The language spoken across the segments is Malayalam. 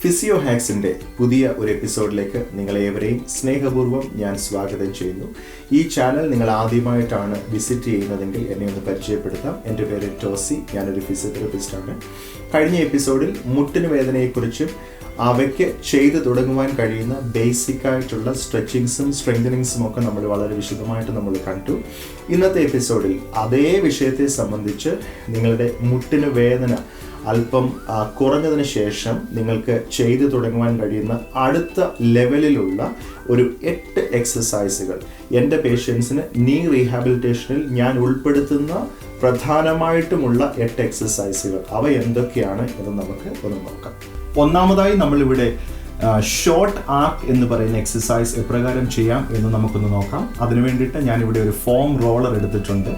ഫിസിയോ ഹാക്സിന്റെ പുതിയ ഒരു എപ്പിസോഡിലേക്ക് നിങ്ങളേവരെയും സ്നേഹപൂർവം ഞാൻ സ്വാഗതം ചെയ്യുന്നു. ഈ ചാനൽ നിങ്ങൾ ആദ്യമായിട്ടാണ് വിസിറ്റ് ചെയ്യുന്നതെങ്കിൽ എന്നെ ഒന്ന് പരിചയപ്പെടുത്താം. എന്റെ പേര് ടോസി. ഞാനൊരു ഫിസിയോതെറപ്പിസ്റ്റാണ് കഴിഞ്ഞ എപ്പിസോഡിൽ മുട്ടിന് വേദനയെക്കുറിച്ചും അവയ്ക്ക് ചെയ്തു തുടങ്ങുവാൻ കഴിയുന്ന ബേസിക് ആയിട്ടുള്ള സ്ട്രെച്ചിങ്സും സ്ട്രെങ്തനിങ്സും ഒക്കെ നമ്മൾ വളരെ വിശദമായിട്ട് നമ്മൾ കണ്ടു. ഇന്നത്തെ എപ്പിസോഡിൽ അതേ വിഷയത്തെ സംബന്ധിച്ച് നിങ്ങളുടെ മുട്ടിന് വേദന അല്പം കുറഞ്ഞതിന് ശേഷം നിങ്ങൾക്ക് ചെയ്തു തുടങ്ങുവാൻ കഴിയുന്ന അടുത്ത ലെവലിലുള്ള ഒരു എട്ട് എക്സസൈസുകൾ എന്റെ പേഷ്യൻസിന് നീ റീഹാബിലിറ്റേഷനിൽ ഞാൻ ഉൾപ്പെടുത്തുന്ന പ്രധാനമായിട്ടുമുള്ള എട്ട് എക്സസൈസുകൾ അവ എന്തൊക്കെയാണ് എന്ന് നമുക്ക് ഒന്ന് നോക്കാം. ഒന്നാമതായി നമ്മളിവിടെ ഷോർട്ട് ആർക്ക് എന്ന് പറയുന്ന എക്സസൈസ് എപ്രകാരം ചെയ്യാം എന്ന് നമുക്കൊന്ന് നോക്കാം. അതിനു വേണ്ടിയിട്ട് ഞാനിവിടെ ഒരു ഫോം റോളർ എടുത്തിട്ടുണ്ട്.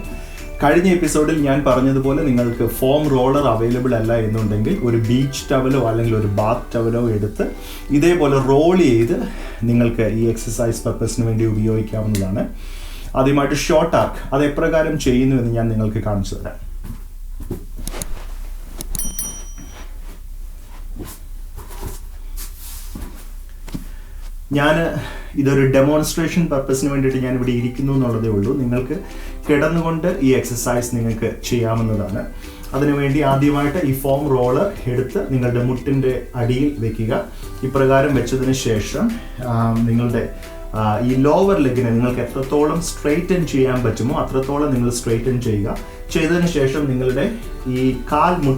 കഴിഞ്ഞ എപ്പിസോഡിൽ ഞാൻ പറഞ്ഞതുപോലെ നിങ്ങൾക്ക് ഫോം റോളർ അവൈലബിൾ അല്ല എന്നുണ്ടെങ്കിൽ ഒരു ബീച്ച് ടവലോ അല്ലെങ്കിൽ ഒരു ബാത്ത് ടവലോ എടുത്ത് ഇതേപോലെ റോൾ ചെയ്ത് നിങ്ങൾക്ക് ഈ എക്സസൈസ് പർപ്പസിന് വേണ്ടി ഉപയോഗിക്കാവുന്നതാണ്. ആദ്യമായിട്ട് ഷോർട്ട് ആർക്ക് അത് എപ്രകാരം ചെയ്യുന്നു എന്ന് ഞാൻ നിങ്ങൾക്ക് കാണിച്ചു തരാം. ഞാൻ ഇതൊരു ഡെമോൺസ്ട്രേഷൻ പർപ്പസിന് വേണ്ടിയിട്ട് ഞാൻ ഇവിടെ ഇരിക്കുന്നു എന്നുള്ളതേ ഉള്ളൂ. നിങ്ങൾക്ക് കിടന്നുകൊണ്ട് ഈ എക്സസൈസ് നിങ്ങൾക്ക് ചെയ്യാവുന്നതാണ് അതിനുവേണ്ടി ആദ്യമായിട്ട് ഈ ഫോം റോളർ എടുത്ത് നിങ്ങളുടെ മുട്ടിന്റെ അടിയിൽ വെക്കുക. ഇപ്രകാരം വെച്ചതിന് ശേഷം നിങ്ങളുടെ ഈ ലോവർ ലെഗിനെ നിങ്ങൾക്ക് എത്രത്തോളം സ്ട്രെയിറ്റൻ ചെയ്യാൻ പറ്റുമോ അത്രത്തോളം നിങ്ങൾ സ്ട്രെയിറ്റൻ ചെയ്യുക. ചെയ്തതിന് ശേഷം നിങ്ങളുടെ ഈ കാൽ മു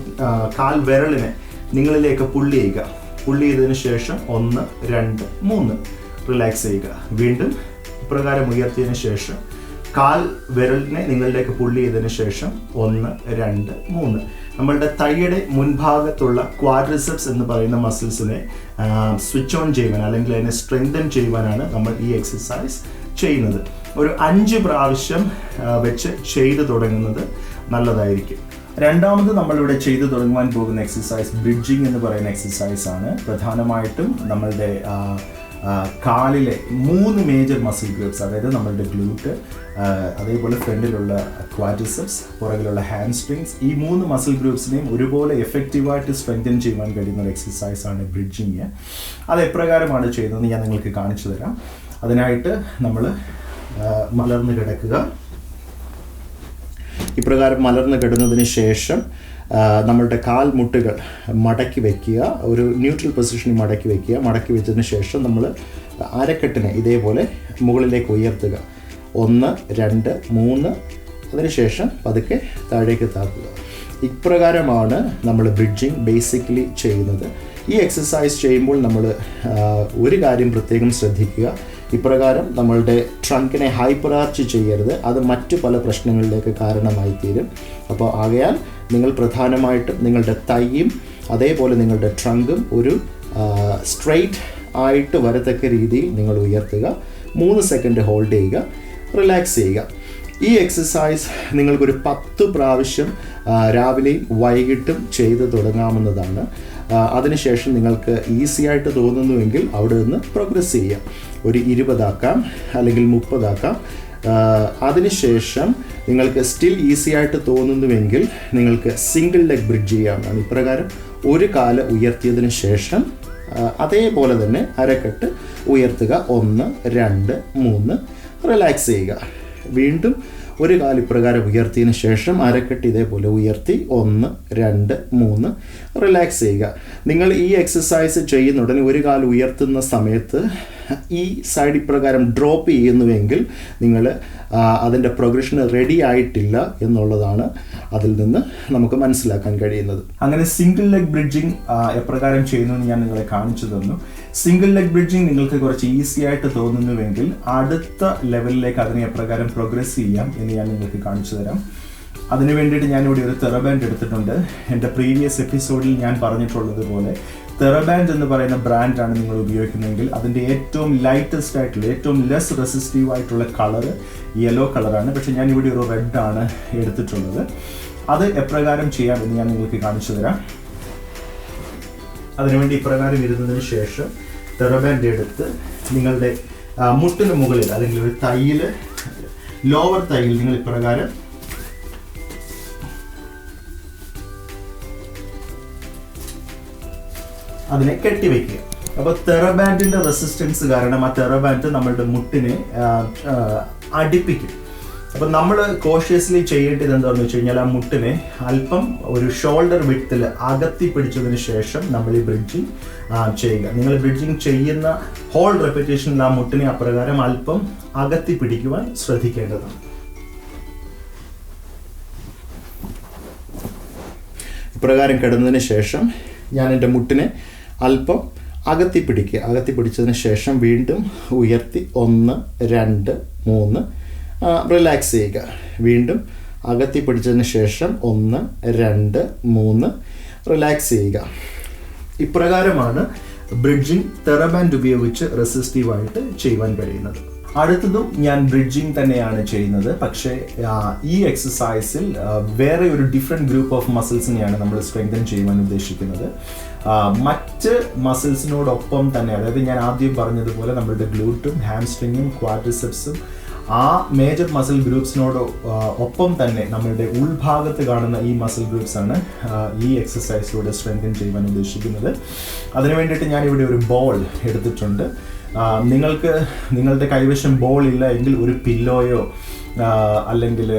കാൽ വിരലിനെ നിങ്ങളിലേക്ക് പുള്ളി ചെയ്യുക. പുള്ളി ചെയ്തതിന് ശേഷം ഒന്ന് രണ്ട് മൂന്ന്. റിലാക്സ് ചെയ്യുക. വീണ്ടും ഇപ്രകാരം ഉയർത്തിയതിന് ശേഷം കാൽ വിരലിനെ നിങ്ങളിലേക്ക് പുള്ളി ചെയ്തതിന് ശേഷം ഒന്ന് രണ്ട് മൂന്ന്. നമ്മളുടെ തൈയുടെ മുൻഭാഗത്തുള്ള ക്വാഡ്രിസെപ്സ് എന്ന് പറയുന്ന മസിൽസിനെ സ്വിച്ച് ഓൺ ചെയ്യുവാൻ അല്ലെങ്കിൽ അതിനെ സ്ട്രെങ്തൻ ചെയ്യുവാനാണ് നമ്മൾ ഈ എക്സസൈസ് ചെയ്യുന്നത്. ഒരു അഞ്ച് പ്രാവശ്യം വെച്ച് ചെയ്തു തുടങ്ങുന്നത് നല്ലതായിരിക്കും. രണ്ടാമത് നമ്മളിവിടെ ചെയ്തു തുടങ്ങുവാൻ പോകുന്ന എക്സസൈസ് ബ്രിഡ്ജിങ് എന്ന് പറയുന്ന എക്സസൈസ് ആണ്. പ്രധാനമായിട്ടും നമ്മളുടെ കാലിലെ മൂന്ന് മേജർ മസിൽ ഗ്രൂപ്പ്സ് അതായത് നമ്മളുടെ ഗ്ലൂട്ട് അതേപോലെ ഫ്രണ്ടിലുള്ള ക്വാറ്റിസെപ്സ് പുറകിലുള്ള ഹാൻഡ് സ്ട്രിങ്സ് ഈ മൂന്ന് മസിൽ ഗ്രൂപ്പ്സിനെയും ഒരുപോലെ എഫക്റ്റീവായിട്ട് സ്ട്രെങ്തൻ ചെയ്യുവാൻ കഴിയുന്ന ഒരു എക്സസൈസാണ് ബ്രിഡ്ജിങ് അത് എപ്രകാരമാണ് ചെയ്യുന്നതെന്ന് ഞാൻ നിങ്ങൾക്ക് കാണിച്ചു തരാം. അതിനായിട്ട് നമ്മൾ മലർന്ന് കിടക്കുക. ഇപ്രകാരം മലർന്ന് കിടന്നതിന് ശേഷം നമ്മളുടെ കാൽമുട്ടുകൾ മടക്കി വയ്ക്കുക ഒരു ന്യൂട്രൽ പൊസിഷനിൽ മടക്കി വയ്ക്കുക മടക്കി വെച്ചതിന് ശേഷം നമ്മൾ അരക്കെട്ടിനെ ഇതേപോലെ മുകളിലേക്ക് ഉയർത്തുക. ഒന്ന് രണ്ട് മൂന്ന് അതിനുശേഷം പതുക്കെ താഴേക്ക് താക്കുക ഇപ്രകാരമാണ് നമ്മൾ ബ്രിഡ്ജിങ് ബേസിക്കലി ചെയ്യുന്നത്. ഈ എക്സസൈസ് ചെയ്യുമ്പോൾ നമ്മൾ ഒരു കാര്യം പ്രത്യേകം ശ്രദ്ധിക്കുക. ഇപ്രകാരം നമ്മളുടെ ട്രങ്കിനെ ഹൈപ്പർ ആർച്ച് ചെയ്യരുത്. അത് മറ്റു പല പ്രശ്നങ്ങളിലേക്ക് കാരണമായി തീരും അപ്പോൾ ആകയാൽ നിങ്ങൾ പ്രധാനമായിട്ടും നിങ്ങളുടെ തൈയും അതേപോലെ നിങ്ങളുടെ ട്രങ്കും ഒരു സ്ട്രെയിറ്റ് ആയിട്ട് വരത്തക്ക രീതിയിൽ നിങ്ങൾ ഉയർത്തുക. മൂന്ന് സെക്കൻഡ് ഹോൾഡ് ചെയ്യുക. റിലാക്സ് ചെയ്യുക. ഈ എക്സസൈസ് നിങ്ങൾക്കൊരു പത്ത് പ്രാവശ്യം രാവിലെയും വൈകിട്ടും ചെയ്ത് തുടങ്ങാവുന്നതാണ്. അതിനുശേഷം നിങ്ങൾക്ക് ഈസി ആയിട്ട് തോന്നുന്നുവെങ്കിൽ അവിടെ നിന്ന് പ്രോഗ്രസ് ചെയ്യാം ഒരു ഇരുപതാക്കാം അല്ലെങ്കിൽ മുപ്പതാക്കാം. അതിനുശേഷം നിങ്ങൾക്ക് സ്റ്റിൽ ഈസി ആയിട്ട് തോന്നുന്നുവെങ്കിൽ നിങ്ങൾക്ക് സിംഗിൾ ലെഗ് ബ്രിഡ്ജ് ചെയ്യാവുന്നതാണ്. ഇപ്രകാരം ഒരു കാല ഉയർത്തിയതിന് ശേഷം അതേപോലെ തന്നെ അരക്കെട്ട് ഉയർത്തുക. ഒന്ന് രണ്ട് മൂന്ന്. റിലാക്സ് ചെയ്യുക. വീണ്ടും ഒരു കാൽ ഇപ്രകാരം ഉയർത്തിയതിന് ശേഷം അരക്കെട്ട് ഇതേപോലെ ഉയർത്തി. ഒന്ന് രണ്ട് മൂന്ന്. റിലാക്സ് ചെയ്യുക. നിങ്ങൾ ഈ എക്സസൈസ് ചെയ്യുന്ന ഉടനെ ഒരു കാൽ ഉയർത്തുന്ന സമയത്ത് ഈ സൈഡ് ഇപ്രകാരം ഡ്രോപ്പ് ചെയ്യുന്നുവെങ്കിൽ നിങ്ങൾ അതിന്റെ പ്രൊഗ്രഷന് റെഡി ആയിട്ടില്ല എന്നുള്ളതാണ് അതിൽ നിന്ന് നമുക്ക് മനസ്സിലാക്കാൻ കഴിയുന്നത്. അങ്ങനെ സിംഗിൾ ലെഗ് ബ്രിഡ്ജിങ് എപ്രകാരം ചെയ്യുന്നു എന്ന് ഞാൻ നിങ്ങളെ കാണിച്ചു തന്നു. സിംഗിൾ ലെഗ് ബ്രിഡ്ജിങ് നിങ്ങൾക്ക് കുറച്ച് ഈസി ആയിട്ട് തോന്നുന്നുവെങ്കിൽ അടുത്ത ലെവലിലേക്ക് അതിനെ എപ്രകാരം പ്രോഗ്രസ് ചെയ്യാം എന്ന് ഞാൻ നിങ്ങൾക്ക് കാണിച്ചു തരാം. അതിനു വേണ്ടിയിട്ട് ഞാനിവിടെ ഒരു തെറബാൻഡ് എടുത്തിട്ടുണ്ട്. എന്റെ പ്രീവിയസ് എപ്പിസോഡിൽ ഞാൻ പറഞ്ഞിട്ടുള്ളത് പോലെ തെറബാൻഡ് എന്ന് പറയുന്ന ബ്രാൻഡാണ് നിങ്ങൾ ഉപയോഗിക്കുന്നതെങ്കിൽ അതിന്റെ ഏറ്റവും ലൈറ്റസ്റ്റ് ആയിട്ടുള്ള ഏറ്റവും ലെസ് റെസിസ്റ്റീവ് ആയിട്ടുള്ള കളറ് യെല്ലോ കളറാണ് പക്ഷേ ഞാൻ ഇവിടെ ഒരു റെഡാണ് എടുത്തിട്ടുള്ളത്. അത് എപ്രകാരം ചെയ്യാം എന്ന് ഞാൻ നിങ്ങൾക്ക് കാണിച്ചു തരാം. അതിനുവേണ്ടി ഇപ്രകാരം ഇരുന്നതിന് ശേഷം തെറബാൻഡ് എടുത്ത് നിങ്ങളുടെ മുട്ടിന് മുകളിൽ അല്ലെങ്കിൽ ഒരു തൈയിൽ ലോവർ തൈയിൽ നിങ്ങൾ ഇപ്രകാരം അതിനെ കെട്ടിവെക്കുക. അപ്പോൾ തെറബാൻഡിന്റെ റെസിസ്റ്റൻസ് കാരണം ആ തെറബാൻഡ് നമ്മളുടെ മുട്ടിനെ അടുപ്പിക്കും. അപ്പൊ നമ്മൾ കോഷ്യസ്ലി ചെയ്യേണ്ടത് എന്താണെന്ന് വെച്ച് കഴിഞ്ഞാൽ ആ മുട്ടിനെ അല്പം ഒരു ഷോൾഡർ വിട്ടിൽ അകത്തി പിടിച്ചതിന് ശേഷം നമ്മൾ ഈ ബ്രിഡ്ജിങ് ചെയ്യുക. നിങ്ങൾ ബ്രിഡ്ജിങ് ചെയ്യുന്ന ഹോൾ റെപ്പിറ്റേഷനിൽ ആ മുട്ടിനെ അപ്രകാരം അല്പം അകത്തി പിടിക്കുവാൻ ശ്രദ്ധിക്കേണ്ടതാണ്. ഇപ്രകാരം കിടന്നതിന് ശേഷം ഞാൻ എന്റെ മുട്ടിനെ അല്പം അകത്തി പിടിക്കുക അകത്തി പിടിച്ചതിന് ശേഷം വീണ്ടും ഉയർത്തി ഒന്ന് രണ്ട് മൂന്ന് റിലാക്സ് ചെയ്യുക. വീണ്ടും അകത്തി പിടിച്ചതിന് ശേഷം ഒന്ന് രണ്ട് മൂന്ന് റിലാക്സ് ചെയ്യുക. ഇപ്രകാരമാണ് ബ്രിഡ്ജിംഗ് തെറബാൻഡ് ഉപയോഗിച്ച് റെസിസ്റ്റീവായിട്ട് ചെയ്യുവാൻ കഴിയുന്നത്. അടുത്തതും ഞാൻ ബ്രിഡ്ജിങ് തന്നെയാണ് ചെയ്യുന്നത്. പക്ഷേ ഈ എക്സസൈസിൽ വേറെ ഒരു ഡിഫറെന്റ് ഗ്രൂപ്പ് ഓഫ് മസിൽസിനെയാണ് നമ്മൾ സ്ട്രെങ്തൻ ചെയ്യുവാൻ ഉദ്ദേശിക്കുന്നത്. മറ്റ് മസിൽസിനോടൊപ്പം തന്നെ അതായത് ഞാൻ ആദ്യം പറഞ്ഞതുപോലെ നമ്മളുടെ ഗ്ലൂട്ടും ഹാംസ്ട്രിങ്ങും ക്വാഡ്രിസെപ്സും ആ മേജർ മസിൽ ഗ്രൂപ്പ്സിനോട് ഒപ്പം തന്നെ നമ്മളുടെ ഉൾഭാഗത്ത് കാണുന്ന ഈ മസിൽ ഗ്രൂപ്പ്സ് ആണ് ഈ എക്സസൈസിലൂടെ സ്ട്രെങ്തൻ ചെയ്യുവാൻ ഉദ്ദേശിക്കുന്നത്. അതിനു വേണ്ടിയിട്ട് ഞാൻ ഇവിടെ ഒരു ബോൾ എടുത്തിട്ടുണ്ട്. നിങ്ങൾക്ക് നിങ്ങളുടെ കൈവശം ബോൾ ഇല്ല എങ്കിൽ ഒരു പില്ലോയോ അല്ലെങ്കിൽ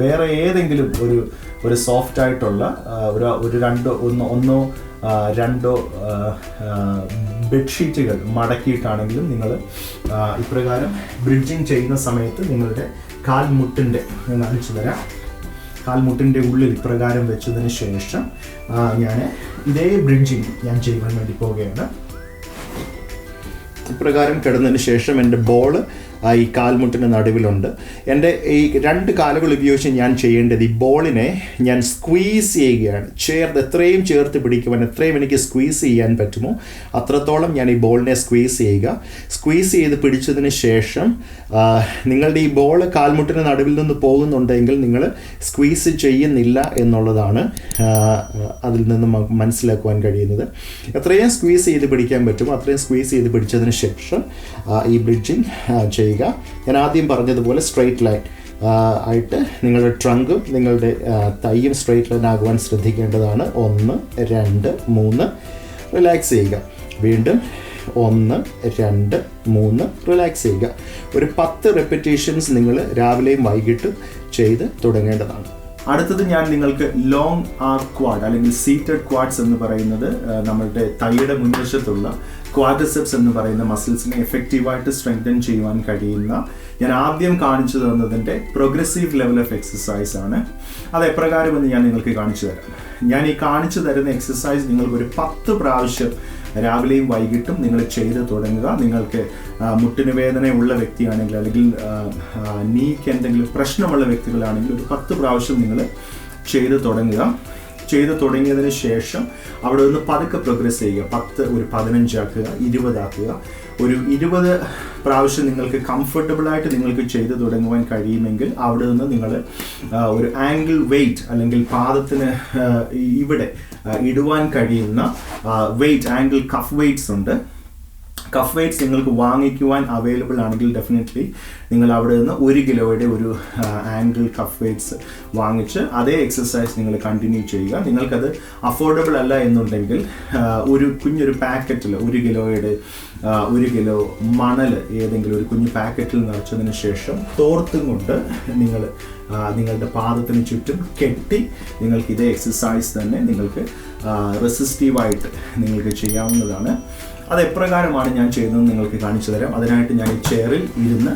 വേറെ ഏതെങ്കിലും ഒരു ഒരു സോഫ്റ്റ് ആയിട്ടുള്ള ഒരു ഒരു രണ്ടോ ഒന്ന് ഒന്നോ രണ്ടോ ബെഡ്ഷീറ്റുകൾ മടക്കിയിട്ടാണെങ്കിലും നിങ്ങൾ ഇപ്രകാരം ബ്രിഡ്ജിങ് ചെയ്യുന്ന സമയത്ത് നിങ്ങളുടെ കാൽമുട്ടിന്റെ ഞാൻ തരാം കാൽമുട്ടിന്റെ ഉള്ളിൽ ഇപ്രകാരം വെച്ചതിന് ശേഷം ഞാൻ ഇതേ ബ്രിഡ്ജിങ് ഞാൻ ചെയ്യുവാൻ വേണ്ടി പോവുകയാണ്. ഇപ്രകാരം കിടന്നതിന് ശേഷം എന്റെ ബോൾ ഈ കാൽമുട്ടിന്റെ നടുവിലുണ്ട്. എന്റെ ഈ രണ്ട് കാലുകൾ ഉപയോഗിച്ച് ഞാൻ ചെയ്യേണ്ടത് ഈ ബോളിനെ ഞാൻ സ്ക്വീസ് ചെയ്യുകയാണ്. ചേർത്ത് എത്രയും ചേർത്ത് പിടിക്കുവാൻ എത്രയും എനിക്ക് സ്ക്വീസ് ചെയ്യാൻ പറ്റുമോ അത്രത്തോളം ഞാൻ ഈ ബോളിനെ സ്ക്വീസ് ചെയ്യുക. സ്ക്വീസ് ചെയ്ത് പിടിച്ചതിന് ശേഷം നിങ്ങളുടെ ഈ ബോൾ കാൽമുട്ടിന്റെ നടുവിൽ നിന്ന് പോകുന്നുണ്ടെങ്കിൽ നിങ്ങൾ സ്ക്വീസ് ചെയ്യുന്നില്ല എന്നുള്ളതാണ് അതിൽ നിന്ന് മനസ്സിലാക്കുവാൻ കഴിയുന്നത്. എത്രയും സ്ക്വീസ് ചെയ്ത് പിടിക്കാൻ പറ്റുമോ അത്രയും സ്ക്വീസ് ചെയ്ത് പിടിച്ചതിന് ശേഷം ഈ ബ്രിഡ്ജിങ് ചെയ്യുക. ഞാൻ ആദ്യം പറഞ്ഞതുപോലെ സ്ട്രെയിറ്റ് ലൈൻ ആയിട്ട് നിങ്ങളുടെ ട്രങ്കും നിങ്ങളുടെ തൈയും സ്ട്രെയിറ്റ് ലൈൻ ആകുവാൻ ശ്രദ്ധിക്കേണ്ടതാണ്. ഒന്ന് രണ്ട് മൂന്ന് റിലാക്സ് ചെയ്യുക. വീണ്ടും ഒന്ന് രണ്ട് മൂന്ന് റിലാക്സ് ചെയ്യുക. ഒരു പത്ത് റെപ്പിറ്റേഷൻസ് നിങ്ങൾ രാവിലെയും വൈകിട്ടും ചെയ്ത് തുടങ്ങേണ്ടതാണ്. അടുത്തത് ഞാൻ നിങ്ങൾക്ക് ലോങ് ആർ ക്വാഡ് അല്ലെങ്കിൽ സീറ്റഡ് ക്വാഡ്സ് എന്ന് പറയുന്നത് നമ്മുടെ തൈയുടെ മുൻവശത്തുള്ള ക്വാഡ്രിസെപ്സ് എന്ന് പറയുന്ന മസിൽസിനെ എഫക്റ്റീവായിട്ട് സ്ട്രെങ്തൻ ചെയ്യുവാൻ കഴിയുന്ന ഞാൻ ആദ്യം കാണിച്ചു തന്നതിന്റെ പ്രോഗ്രസീവ് ലെവൽ ഓഫ് എക്സസൈസ് ആണ്. അത് എപ്രകാരമെന്ന് ഞാൻ നിങ്ങൾക്ക് കാണിച്ചു തരാം. ഞാൻ ഈ കാണിച്ചു തരുന്ന എക്സസൈസ് നിങ്ങൾക്ക് ഒരു പത്ത് പ്രാവശ്യം രാവിലെയും വൈകിട്ടും നിങ്ങൾ ചെയ്ത് തുടങ്ങുക. നിങ്ങൾക്ക് മുട്ടിന് വേദന ഉള്ള വ്യക്തിയാണെങ്കിൽ അല്ലെങ്കിൽ നീക്ക് എന്തെങ്കിലും പ്രശ്നമുള്ള വ്യക്തികളാണെങ്കിൽ ഒരു പത്ത് പ്രാവശ്യം നിങ്ങൾ ചെയ്ത് തുടങ്ങുക. ചെയ്ത് തുടങ്ങിയതിന് ശേഷം അവിടെ നിന്ന് പതുക്കെ പ്രോഗ്രസ് ചെയ്യുക. പത്ത് ഒരു പതിനഞ്ചാക്കുക ഇരുപതാക്കുക ഒരു ഇരുപത് പ്രാവശ്യം നിങ്ങൾക്ക് കംഫർട്ടബിളായിട്ട് നിങ്ങൾക്ക് ചെയ്ത് തുടങ്ങുവാൻ കഴിയുമെങ്കിൽ അവിടെ നിന്ന് നിങ്ങൾ ഒരു ആംഗിൾ വെയിറ്റ് അല്ലെങ്കിൽ പാദത്തിന് ഇവിടെ ഇടുവാൻ കഴിയുന്ന വെയിറ്റ് ആംഗിൾ കഫ് വെയിറ്റ്സ് ഉണ്ട്. കഫ് വെയ്റ്റ്സ് നിങ്ങൾക്ക് വാങ്ങിക്കുവാൻ അവൈലബിൾ ആണെങ്കിൽ ഡെഫിനറ്റ്ലി നിങ്ങൾ അവിടെ നിന്ന് ഒരു കിലോയുടെ ഒരു ആംഗിൾ കഫ് വെയ്റ്റ്സ് വാങ്ങിച്ച് അതേ എക്സസൈസ് നിങ്ങൾ കണ്ടിന്യൂ ചെയ്യുക. നിങ്ങൾക്കത് അഫോർഡബിൾ അല്ല എന്നുണ്ടെങ്കിൽ ഒരു കുഞ്ഞൊരു പാക്കറ്റിൽ ഒരു കിലോയുടെ ഒരു കിലോ മണൽ ഏതെങ്കിലും ഒരു കുഞ്ഞു പാക്കറ്റിൽ നിറച്ചതിന് ശേഷം തോർത്തും കൊണ്ട് നിങ്ങൾ നിങ്ങളുടെ പാദത്തിന് ചുറ്റും കെട്ടി നിങ്ങൾക്ക് ഇതേ എക്സസൈസ് തന്നെ നിങ്ങൾക്ക് റെസിസ്റ്റീവായിട്ട് നിങ്ങൾക്ക് ചെയ്യാവുന്നതാണ്. അത് എപ്രകാരമാണ് ഞാൻ ചെയ്യുന്നത് നിങ്ങൾക്ക് കാണിച്ചു തരാം. അതിനായിട്ട് ഞാൻ ഈ ചെയറിൽ ഇരുന്ന്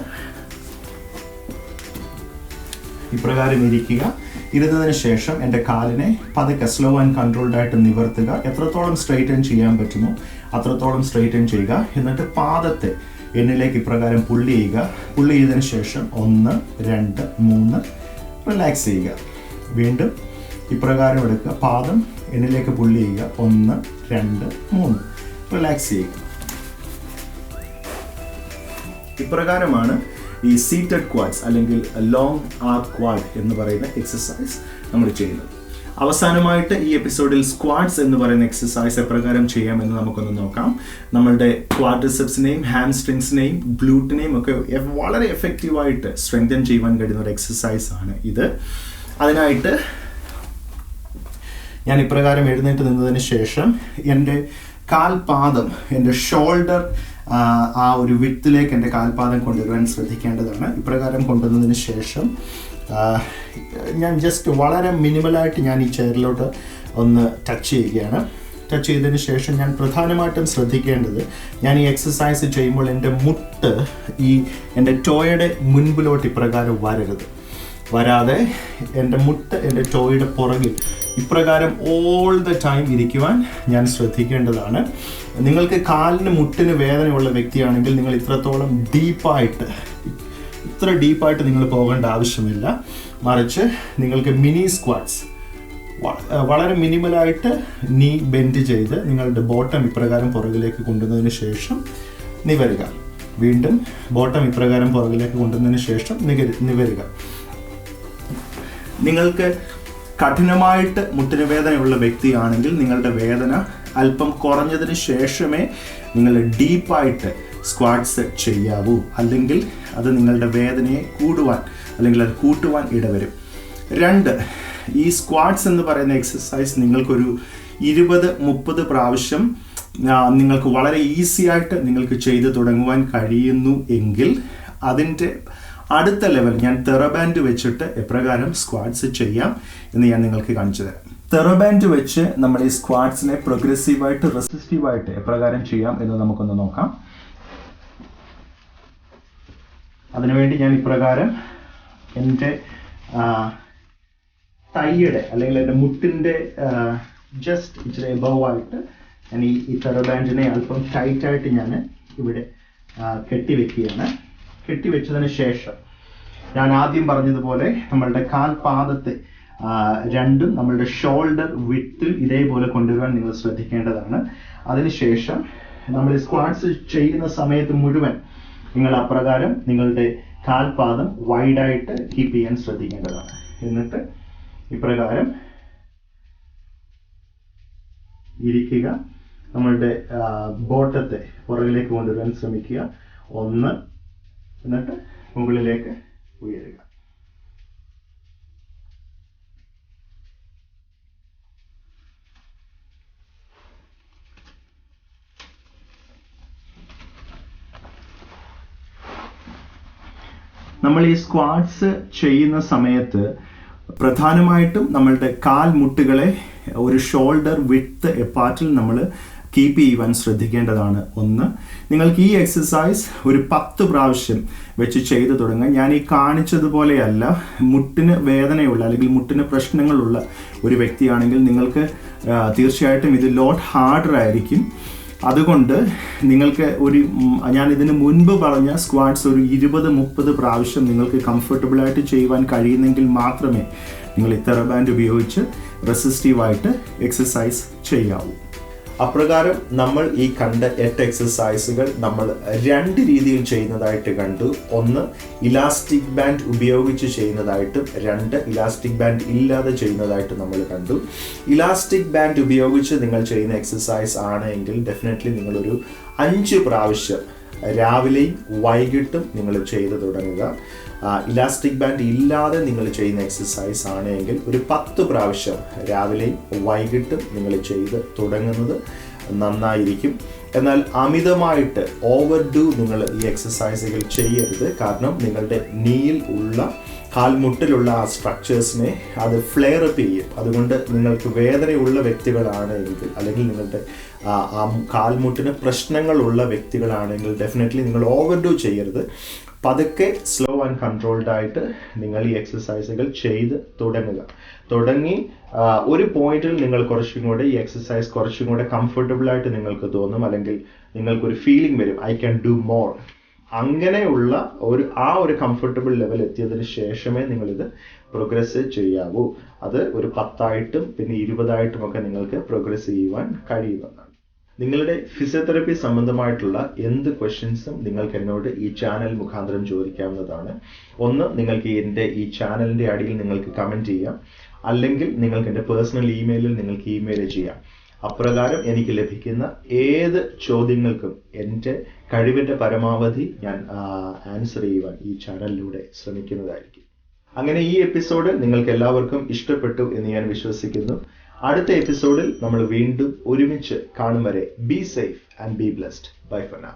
ഇപ്രകാരം ഇരിക്കുക. ഇരുന്നതിന് ശേഷം എന്റെ കാലിനെ പതുക്കെ സ്ലോ ആൻഡ് കൺട്രോൾഡ് ആയിട്ട് നിവർത്തുക. എത്രത്തോളം സ്ട്രെയിറ്റൻ ചെയ്യാൻ പറ്റുമോ അത്രത്തോളം സ്ട്രെയിറ്റൻ ചെയ്യുക. എന്നിട്ട് പാദത്തെ എന്നിലേക്ക് ഇപ്രകാരം പുള്ളി ചെയ്യുക. പുള്ളി ചെയ്തതിന് ശേഷം ഒന്ന് രണ്ട് മൂന്ന് റിലാക്സ് ചെയ്യുക. വീണ്ടും ഇപ്രകാരം എടുക്കുക. പാദം എന്നിലേക്ക് പുള്ളി ചെയ്യുക. ഒന്ന് രണ്ട് മൂന്ന്. റിലാക്സ് ചെയ്യുക ഇപ്രകാരമാണ് ഈ സീറ്റഡ് ക്വാഡ്സ് അല്ലെങ്കിൽ ലോങ് ആർ ക്വാഡ് എന്ന് പറയുന്ന എക്സസൈസ് നമ്മൾ ചെയ്യുന്നത്. അവസാനമായിട്ട് ഈ എപ്പിസോഡിൽ സ്ക്വാഡ്സ് എന്ന് പറയുന്ന എക്സസൈസ് എപ്രകാരം ചെയ്യാമെന്ന് നമുക്കൊന്ന് നോക്കാം. നമ്മളുടെ ക്വാഡ്രിസെപ്സിനെയും ഹാംസ്ട്രിങ്സിനെയും ഗ്ലൂട്ടിനെയും ഒക്കെ വളരെ എഫക്റ്റീവായിട്ട് സ്ട്രെങ്തൻ ചെയ്യുവാൻ കഴിയുന്ന ഒരു എക്സസൈസ് ആണ് ഇത്. അതിനായിട്ട് ഞാൻ ഇപ്രകാരം എഴുന്നേറ്റ് നിന്നതിന് ശേഷം എന്റെ കാൽപാദം എന്റെ ഷോൾഡർ ആ ഒരു വിത്തിലേക്ക് എന്റെ കാൽപാദം കൊണ്ടുവരുവാൻ ശ്രദ്ധിക്കേണ്ടതാണ്. ഇപ്രകാരം കൊണ്ടുവന്നതിന് ശേഷം ഞാൻ ജസ്റ്റ് വളരെ മിനിമലായിട്ട് ഞാൻ ഈ ചെയറിലോട്ട് ഒന്ന് ടച്ച് ചെയ്യുകയാണ്. ടച്ച് ചെയ്തതിന് ശേഷം ഞാൻ പ്രധാനമായിട്ടും ശ്രദ്ധിക്കേണ്ടത് ഞാൻ ഈ എക്സസൈസ് ചെയ്യുമ്പോൾ എന്റെ മുട്ട് ഈ എന്റെ ടോയുടെ മുൻപിലോട്ട് ഇപ്രകാരം വരരുത്. വരാതെ എന്റെ മുട്ട് എന്റെ ടോയുടെ പുറകിൽ ഇപ്രകാരം ഓൾ ദ ടൈം ഇരിക്കുവാൻ ഞാൻ ശ്രദ്ധിക്കേണ്ടതാണ്. നിങ്ങൾക്ക് കാലിന് മുട്ടിന് വേദനയുള്ള വ്യക്തിയാണെങ്കിൽ നിങ്ങൾ ഇത്രത്തോളം ഡീപ്പായിട്ട് ഇത്ര ഡീപ്പായിട്ട് നിങ്ങൾ പോകേണ്ട ആവശ്യമില്ല. മറിച്ച് നിങ്ങൾക്ക് മിനി സ്ക്വാഡ്സ് വളരെ മിനിമലായിട്ട് നീ ബെൻഡ് ചെയ്ത് നിങ്ങളുടെ ബോട്ടം ഇപ്രകാരം പുറകിലേക്ക് കൊണ്ടുവന്നതിന് ശേഷം നിവരുക. വീണ്ടും ബോട്ടം ഇപ്രകാരം പുറകിലേക്ക് കൊണ്ടുവന്നതിന് ശേഷം നിവരുക. നിങ്ങൾക്ക് കഠിനമായിട്ട് മുട്ടിന് വേദനയുള്ള വ്യക്തിയാണെങ്കിൽ നിങ്ങളുടെ വേദന അല്പം കുറഞ്ഞതിന് ശേഷമേ നിങ്ങൾ ഡീപ്പായിട്ട് സ്ക്വാഡ്സ് ചെയ്യാവൂ. അല്ലെങ്കിൽ അത് നിങ്ങളുടെ വേദനയെ കൂടുവാൻ അല്ലെങ്കിൽ അത് കൂട്ടുവാൻ ഇടവരും. രണ്ട് ഈ സ്ക്വാഡ്സ് എന്ന് പറയുന്ന എക്സസൈസ് നിങ്ങൾക്കൊരു ഇരുപത് മുപ്പത് പ്രാവശ്യം നിങ്ങൾക്ക് വളരെ ഈസിയായിട്ട് നിങ്ങൾക്ക് ചെയ്തു തുടങ്ങുവാൻ കഴിയുന്നു എങ്കിൽ അതിന്റെ അടുത്ത ലെവൽ ഞാൻ തെറബാൻഡ് വെച്ചിട്ട് എപ്രകാരം സ്ക്വാഡ്സ് ചെയ്യാം എന്ന് ഞാൻ നിങ്ങൾക്ക് കാണിച്ചു തരാം. തെറബാൻഡ് വെച്ച് നമ്മൾ ഈ സ്ക്വാഡ്സിനെ പ്രോഗ്രസീവായിട്ട് റെസിസ്റ്റീവായിട്ട് എപ്രകാരം ചെയ്യാം എന്ന് നമുക്കൊന്ന് നോക്കാം. അതിനുവേണ്ടി ഞാൻ ഇപ്രകാരം എന്റെ തൈയുടെ അല്ലെങ്കിൽ എന്റെ മുട്ടിന്റെ ജസ്റ്റ് ഇച്ചിരി എബവ് ആയിട്ട് ഞാൻ ഈ ഈ തെറബാൻഡിനെ അല്പം ടൈറ്റായിട്ട് ഞാൻ ഇവിടെ കെട്ടിവെക്കുകയാണ്. കെട്ടിവെച്ചതിന് ശേഷം ഞാൻ ആദ്യം പറഞ്ഞതുപോലെ നമ്മളുടെ കാൽപാദത്തെ രണ്ടും നമ്മളുടെ ഷോൾഡർ വിത്തിൽ ഇതേപോലെ കൊണ്ടുവരാൻ നിങ്ങൾ ശ്രദ്ധിക്കേണ്ടതാണ്. അതിനുശേഷം നമ്മൾ സ്ക്വാഡ്സ് ചെയ്യുന്ന സമയത്ത് മുഴുവൻ നിങ്ങൾ അപ്രകാരം നിങ്ങളുടെ കാൽപാദം വൈഡായിട്ട് കീപ്പ് ചെയ്യാൻ ശ്രദ്ധിക്കേണ്ടതാണ്. എന്നിട്ട് ഇപ്രകാരം ഇരിക്കുക. നമ്മളുടെ ബോട്ടത്തെ പുറകിലേക്ക് കൊണ്ടുവരാൻ ശ്രമിക്കുക. ഒന്ന് എന്നിട്ട് മുകളിലേക്ക് ഉയരുക. നമ്മൾ ഈ സ്ക്വാഡ്സ് ചെയ്യുന്ന സമയത്ത് പ്രധാനമായിട്ടും നമ്മളുടെ കാൽമുട്ടുകളെ ഒരു ഷോൾഡർ വിത്ത് എപ്പാറ്റിൽ നമ്മൾ കീപ്പ് ചെയ്യുവാൻ ശ്രദ്ധിക്കേണ്ടതാണ്. ഒന്ന് നിങ്ങൾക്ക് ഈ എക്സസൈസ് ഒരു പത്ത് പ്രാവശ്യം വെച്ച് ചെയ്തു തുടങ്ങാം ഞാൻ ഈ കാണിച്ചതുപോലെയല്ല മുട്ടിന് വേദനയുള്ള അല്ലെങ്കിൽ മുട്ടിന് പ്രശ്നങ്ങളുള്ള ഒരു വ്യക്തിയാണെങ്കിൽ നിങ്ങൾക്ക് തീർച്ചയായിട്ടും ഇത് ലോട്ട് ഹാർഡർ ആയിരിക്കും. അതുകൊണ്ട് നിങ്ങൾക്ക് ഒരു ഞാൻ ഇതിന് മുൻപ് പറഞ്ഞ സ്ക്വാഡ്സ് ഒരു ഇരുപത് മുപ്പത് പ്രാവശ്യം നിങ്ങൾക്ക് കംഫർട്ടബിളായിട്ട് ചെയ്യുവാൻ കഴിയുന്നെങ്കിൽ മാത്രമേ നിങ്ങൾ ഈ ബാൻഡ് ഉപയോഗിച്ച് റെസിസ്റ്റീവായിട്ട് എക്സസൈസ് ചെയ്യാവൂ. അപ്രകാരം നമ്മൾ ഈ കണ്ട എട്ട് എക്സസൈസുകൾ നമ്മൾ രണ്ട് രീതിയിൽ ചെയ്യുന്നതായിട്ട് കണ്ടു. ഒന്ന് ഇലാസ്റ്റിക് ബാൻഡ് ഉപയോഗിച്ച് ചെയ്യുന്നതായിട്ടും രണ്ട് ഇലാസ്റ്റിക് ബാൻഡ് ഇല്ലാതെ ചെയ്യുന്നതായിട്ട് നമ്മൾ കണ്ടു. ഇലാസ്റ്റിക് ബാൻഡ് ഉപയോഗിച്ച് നിങ്ങൾ ചെയ്യുന്ന എക്സസൈസ് ആണെങ്കിൽ ഡെഫിനറ്റ്ലി നിങ്ങളൊരു അഞ്ച് പ്രാവശ്യം രാവിലെയും വൈകിട്ടും നിങ്ങൾ ചെയ്തു തുടങ്ങുക. ഇലാസ്റ്റിക് ബാൻഡ് ഇല്ലാതെ നിങ്ങൾ ചെയ്യുന്ന എക്സസൈസ് ആണ് എങ്കിൽ ഒരു പത്ത് പ്രാവശ്യം രാവിലെയും വൈകിട്ടും നിങ്ങൾ ചെയ്ത് തുടങ്ങുന്നത് നന്നായിരിക്കും. എന്നാൽ അമിതമായിട്ട് ഓവർ ഡു നിങ്ങൾ ഈ എക്സസൈസുകൾ ചെയ്യരുത്. കാരണം നിങ്ങളുടെ നീയിൽ ഉള്ള കാൽമുട്ടിലുള്ള ആ സ്ട്രക്ചേഴ്സിനെ അത് ഫ്ലെയർ അപ്പ് ചെയ്യും. അതുകൊണ്ട് നിങ്ങൾക്ക് വേദനയുള്ള വ്യക്തികളാണ് എങ്കിൽ അല്ലെങ്കിൽ നിങ്ങളുടെ ആ കാൽമുട്ടിന് പ്രശ്നങ്ങളുള്ള വ്യക്തികളാണെങ്കിൽ ഡെഫിനറ്റ്ലി നിങ്ങൾ ഓവർ ഡു ചെയ്യരുത്. പതുക്കെ സ്ലോ ആൻഡ് കൺട്രോൾഡ് ആയിട്ട് നിങ്ങൾ ഈ എക്സസൈസുകൾ ചെയ്ത് തുടങ്ങുക. തുടങ്ങി ഒരു പോയിന്റിൽ നിങ്ങൾ കുറച്ചും കൂടെ ഈ എക്സസൈസ് കുറച്ചും കൂടെ കംഫർട്ടബിൾ ആയിട്ട് നിങ്ങൾക്ക് തോന്നും അല്ലെങ്കിൽ നിങ്ങൾക്കൊരു ഫീലിംഗ് വരും ഐ ക്യാൻ ഡു മോർ അങ്ങനെയുള്ള ഒരു ആ ഒരു കംഫർട്ടബിൾ ലെവൽ എത്തിയതിന് ശേഷമേ നിങ്ങളിത് പ്രോഗ്രസ് ചെയ്യാവൂ. അത് ഒരു പത്തായിട്ടും പിന്നെ ഇരുപതായിട്ടും ഒക്കെ നിങ്ങൾക്ക് പ്രോഗ്രസ് ചെയ്യുവാൻ കഴിയുന്നതാണ് നിങ്ങളുടെ ഫിസിയോതെറപ്പി സംബന്ധമായിട്ടുള്ള എന്ത് ക്വസ്റ്റ്യൻസും നിങ്ങൾക്ക് എന്നോട് ഈ ചാനൽ മുഖാന്തരം ചോദിക്കാവുന്നതാണ്. ഒന്ന് നിങ്ങൾക്ക് എന്റെ ഈ ചാനലിന്റെ അടിയിൽ നിങ്ങൾക്ക് കമന്റ് ചെയ്യാം. അല്ലെങ്കിൽ നിങ്ങൾക്ക് എന്റെ പേഴ്സണൽ ഇമെയിലിൽ നിങ്ങൾക്ക് ഇമെയിൽ ചെയ്യാം. അപ്രകാരം എനിക്ക് ലഭിക്കുന്ന ഏത് ചോദ്യങ്ങൾക്കും എന്റെ കഴിവിന്റെ പരമാവധി ഞാൻ ആൻസർ ചെയ്യുവാൻ ഈ ചാനലിലൂടെ ശ്രമിക്കുന്നതായിരിക്കും. അങ്ങനെ ഈ എപ്പിസോഡ് നിങ്ങൾക്ക് എല്ലാവർക്കും ഇഷ്ടപ്പെട്ടു എന്ന് ഞാൻ വിശ്വസിക്കുന്നു. അടുത്ത എപ്പിസോഡിൽ നമ്മൾ വീണ്ടും ഒരുമിച്ച് കാണും വരെ be safe and be blessed bye for now.